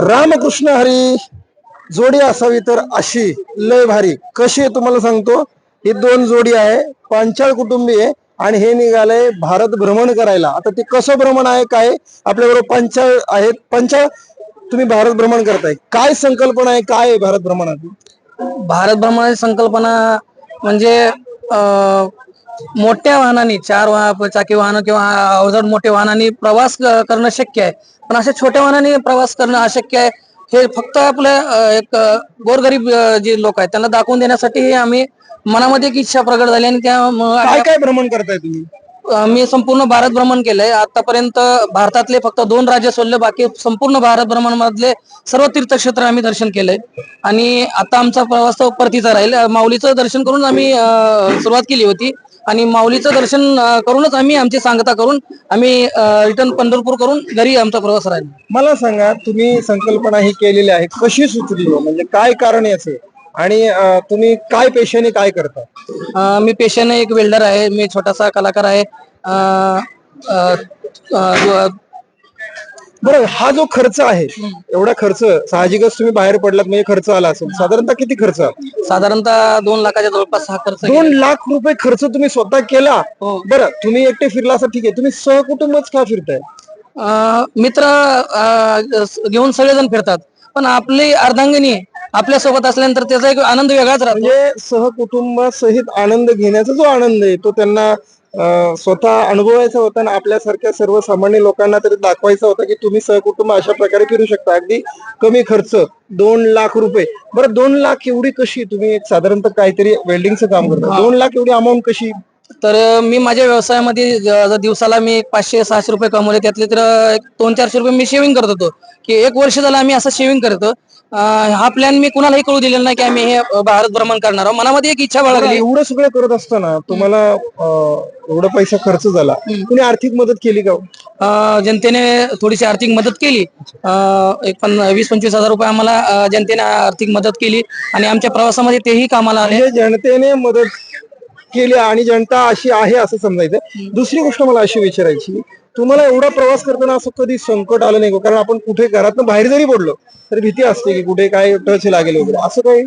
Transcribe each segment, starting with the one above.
रामकृष्ण हरी जोडी असावी तर अशी लय भारी. कशी आहे तुम्हाला सांगतो ही दोन जोडी आहे पांचाळ कुटुंबी आहे आणि हे निघालंय भारत भ्रमण करायला. आता ते कसं भ्रमण आहे काय? आपल्याबरोबर पंचाळ आहेत. पंचाळ तुम्ही भारत भ्रमण करताय. काय संकल्पना आहे काय आहे भारत भ्रमणाची भारत भ्रमणाची संकल्पना म्हणजे अं, मोठ्या वाहनाने चार वाह चाकी वाहन किंवा अवजड मोठ्या वाहनाने प्रवास करणं शक्य आहे. पण अशा छोट्या वाहनाने प्रवास करणं अशक्य आहे. हे फक्त आपल्या एक गोरगरीब जे लोक आहेत त्यांना दाखवून देण्यासाठी हे आम्ही मनामध्ये एक इच्छा प्रगट झाली आणि त्या काय काय भ्रमण करताय तुम्ही? मी संपूर्ण भारत भ्रमण केलंय. आतापर्यंत भारतातले फक्त दोन राज्य सोडले बाकी संपूर्ण भारत भ्रमण मधले सर्व तीर्थक्षेत्र आम्ही दर्शन केलंय. आणि आता आमचा प्रवास तो परतीचा राहील. माऊलीचं दर्शन करून आम्ही सुरुवात केली होती. आणि माऊलीचं दर्शन करूनच आम्ही आमची सांगता करून आम्ही रिटर्न पंढरपूर करून घरी आमचा प्रवास राहील. मला सांगा तुम्ही संकल्पना ही केलेली आहे कशी सुचली हो? म्हणजे काय कारण याचं? आणि तुम्ही काय पेशाने काय करता? मी पेशाने एक वेल्डर आहे मी छोटासा कलाकार आहे. बरं हा जो खर्च आहे एवढा खर्च साहजिकच तुम्ही बाहेर पडलात म्हणजे खर्च आला असेल. साधारणतः किती खर्च आला? साधारणतः दोन लाखाच्या जवळपास हा खर्च दोन लाख रुपये खर्च तुम्ही स्वतः केला? हो. बरं तुम्ही एकटे फिरला असं ठीक आहे. तुम्ही सहकुटुंबच का फिरताय? अं, मित्र अं, स- घेऊन सगळेजण फिरतात. पण आपली अर्धांगिनी आपल्यासोबत असल्यानंतर त्याचा एक आनंद वेगळाच राहतो. म्हणजे सहकुटुंब सहित आनंद घेण्याचा जो आनंद आहे तो त्यांना स्वतः अनुभवायचा होता आणि आपल्यासारख्या सर्वसामान्य लोकांना तरी दाखवायचा होता की तुम्ही सहकुटुंब अशा प्रकारे फिरू शकता. अगदी कमी खर्च दोन लाख रुपये. बरं दोन लाख एवढी कशी? तुम्ही एक साधारणतः काहीतरी वेल्डिंगचं काम करता. दोन लाख एवढी अमाऊंट कशी? तर मी माझ्या व्यवसायामध्ये दिवसाला मी पाचशे सहाशे रुपये कमवले त्यातले तर दोन चारशे रुपये मी शेविंग करत होतो. की एक वर्ष झालं आम्ही असं शेविंग करतो हा प्लॅन मी कुणालाही कळू दिलेला नाही की आम्ही हे भारत भ्रमण करणार आहोत. मनामध्ये एक इच्छा बाळगली. एवढं सगळं करत असताना तुम्हाला एवढा पैसा खर्च झाला. कुणी आर्थिक मदत केली का हो? जनतेने थोडीशी आर्थिक मदत केली. एक पण वीस पंचवीस हजार रुपये आम्हाला जनतेने आर्थिक मदत केली. आणि आमच्या प्रवासामध्ये तेही कामाला आले. म्हणजे जनतेने मदत केली आणि जनता अशी आहे असं समजायचं. दुसरी गोष्ट मला अशी विचारायची तुम्हाला एवढा प्रवास करताना असं कधी संकट आलं नाही कारण आपण कुठे घरातनं बाहेर जरी पडलो तरी भीती असते की कुठे काय टच लागेल वगैरे. असं काही?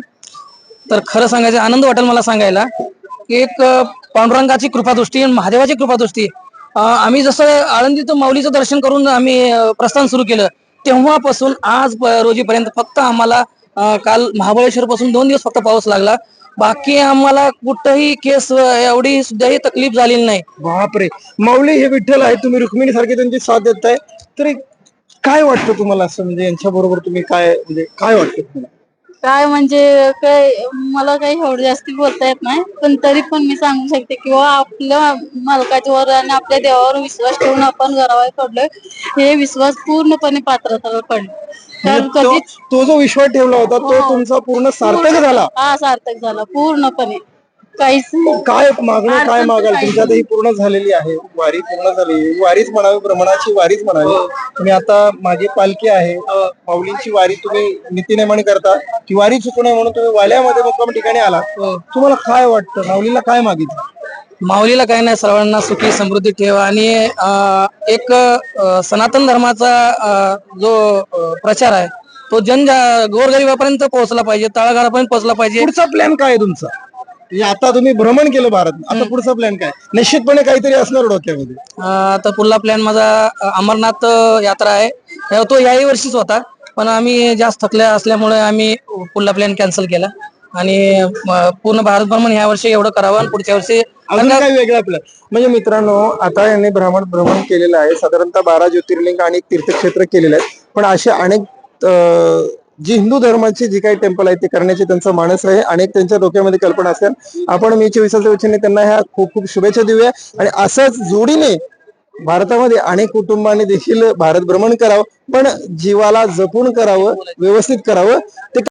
तर खरं सांगायचं आनंद वाटेल मला सांगायला. एक पांडुरंगाची कृपादृष्टी आणि महादेवाची कृपादृष्टी. आम्ही जसं आळंदीचं माऊलीचं दर्शन करून आम्ही प्रस्थान सुरू केलं तेव्हापासून आज रोजीपर्यंत फक्त आम्हाला काल महाबळेश्वर पासून दोन दिवस फक्त पाऊस लागला. बाकी आम्हाला कुठंही केस एवढी सुद्धाही तकलीफ झालेली नाही. बापरे. माऊली हे विठ्ठल आहे. तुम्ही रुक्मिणी सारखे त्यांची साथ देताय. तरी काय वाटतं तुम्हाला असं? म्हणजे यांच्या बरोबर तुम्ही काय म्हणजे काय वाटतं तुम्हाला? काय म्हणजे काय मला काही एवढं जास्ती बोलता येत नाही. पण तरी पण मी सांगू शकते किंवा आपल्या मालकाच्यावर आणि आपल्या देवावर विश्वास ठेवून आपण घराबाहेर पडलोय. हे विश्वास पूर्णपणे पात्रता पडले. तो कधीच तो जो विश्वास ठेवला होता तो हो. तुमचा पूर्ण सार्थक झाला. हा सार्थक झाला पूर्णपणे. काहीच नाही. काय मागणं काय अडचण मागाल? काही तुमची आता ही पूर्ण झालेली आहे. वारी पूर्ण झाली. वारीच म्हणावी भ्रमणाची वारीच म्हणावी. तुम्ही आता माझी पालखी आहे. अं, माऊलींची वारी तुम्ही नीतीनेमाने करता. ती वारी चुकू नये म्हणून तुम्ही वाल्यामध्ये मुक्काम ठिकाणी आला तुम्हाला काय वाटतं? माऊलीला काय मागितलं? माऊलीला काय नाही सर्वांना सुखी समृद्धी ठेवा. आणि एक सनातन धर्माचा जो प्रचार आहे तो जन गोरगरिबापर्यंत पोहोचला पाहिजे तळागाळापर्यंत पोहोचला पाहिजे. पुढचा प्लॅन काय आहे तुमचा? म्हणजे आता तुम्ही भ्रमण केलं भारत आता पुढचा प्लॅन काय? निश्चितपणे काहीतरी असणार डोक्यामध्ये. तर पुढला प्लॅन माझा अमरनाथ यात्रा आहे. तो याही वर्षीच होता पण आम्ही जास्त थकल्या असल्यामुळे आम्ही पुढला प्लॅन कॅन्सल केला. आणि पूर्ण भारत भ्रमण ह्या वर्षी एवढं करावं आणि पुढच्या वर्षी अजून काय वेगळा प्लॅन म्हणजे मित्रांनो आता यांनी भ्रमण भ्रमण केलेलं आहे. साधारणतः बारा ज्योतिर्लिंग आणि तीर्थक्षेत्र केलेले आहेत पण असे अनेक जी हिंदू धर्माची जी काही टेम्पल आहे ते करण्याचे त्यांचा मानस आहे. अनेक त्यांच्या डोक्यामध्ये कल्पना असतात आपण मी विश्वास वचने त्यांना ह्या खूप खूप शुभेच्छा देऊया. आणि असंच जोडीने भारतामध्ये अनेक कुटुंबांनी देखील भारत भ्रमण करावं पण जीवाला जपून करावं व्यवस्थित करावं. ते